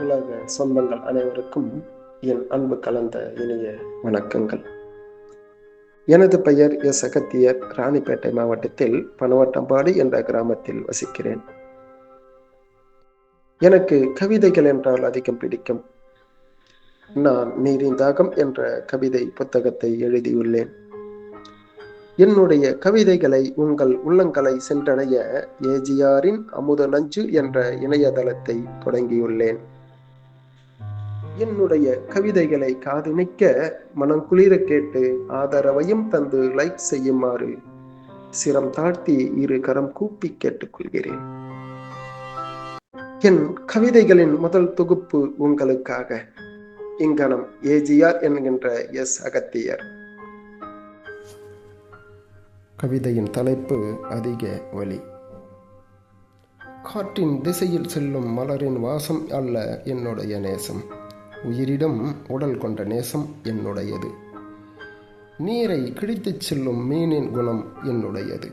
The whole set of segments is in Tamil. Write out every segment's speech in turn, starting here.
உலக சொந்தங்கள் அனைவருக்கும் என் அன்பு கலந்த இனிய வணக்கங்கள். எனது பெயர் எஸ் அகத்தியர் ராணிப்பேட்டை மாவட்டத்தில் பனவட்டம்பாடி என்ற கிராமத்தில் வசிக்கிறேன். எனக்கு கவிதைகள் என்றால் அதிகம் பிடிக்கும். நான் நீரின் தாகம் என்ற கவிதை புத்தகத்தை எழுதியுள்ளேன். என்னுடைய கவிதைகளை உங்கள் உள்ளங்களை சென்றடைய ஏஜிஆரின் அமுத நஞ்சு என்ற இணையதளத்தை தொடங்கியுள்ளேன். என்னுடைய கவிதைகளை காதினிக்க மனம் குளிர கேட்டு ஆதரவையும் தந்து லைக் செய்யுமாறு சிரம் தாழ்த்தி இரு கரம் கூப்பி கேட்டுக்கொள்கிறேன். என் கவிதைகளின் முதல் தொகுப்பு உங்களுக்காக. இங்கனம் ஏஜிஆர் என்கின்ற எஸ் அகத்தியர். கவிதையின் தலைப்பு அதிக வலி. காற்றின் திசையில் செல்லும் மலரின் வாசம் அல்ல என்னுடைய நேசம். உயிரிடம் உடல் கொண்ட நேசம் என்னுடையது. நீரை கிழித்துச் செல்லும் மீனின் குணம் என்னுடையது.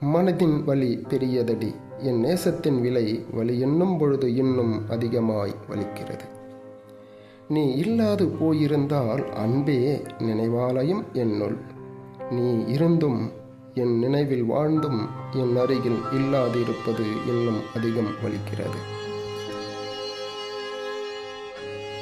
மனதின் வலி பெரியதடி என் நேசத்தின் விலை வலி என்னும் பொழுது இன்னும் அதிகமாய் வலிக்கிறது. நீ இல்லாது போயிருந்தால் அன்பே நினைவாலயம் என்னுள். நீ இருந்தும் என் நினைவில் வாழ்ந்தும் என் அருகில் இல்லாதிருப்பது இன்னும் அதிகம் வலிக்கிறது.